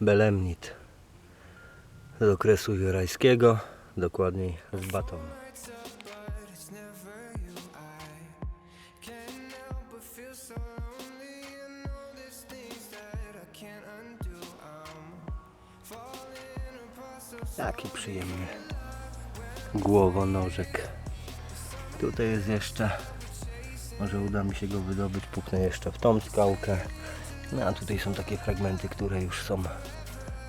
belemnit z okresu jurajskiego, dokładniej z batonu. Taki przyjemny głowonożek. Tutaj jest jeszcze, może uda mi się go wydobyć, puknę jeszcze w tą skałkę. No a tutaj są takie fragmenty, które już są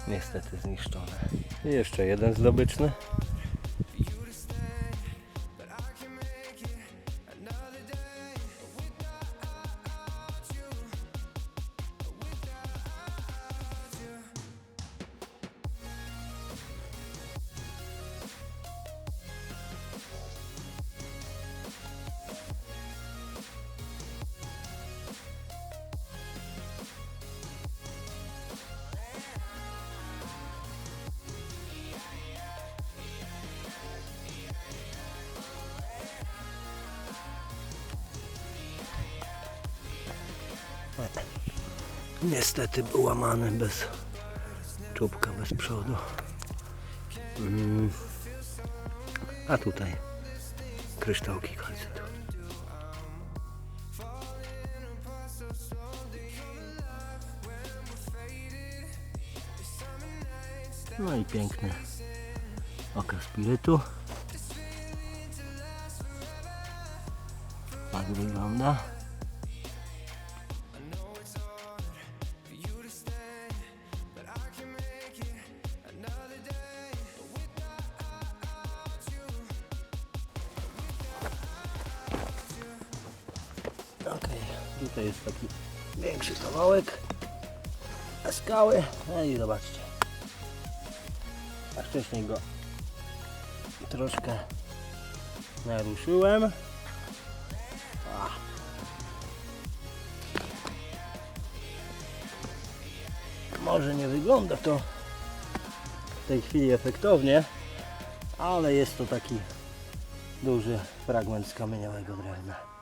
niestety zniszczone. I jeszcze jeden zdobyczny. Niestety był łamany bez czubka, bez przodu. Mm. A tutaj kryształki kalcytu. No i piękny okaz spirytu. Tak wygląda. Okej, tutaj jest taki większy kawałek skały. No i zobaczcie. A wcześniej go troszkę naruszyłem. A. Może nie wygląda to w tej chwili efektownie, ale jest to taki duży fragment skamieniałego drewna.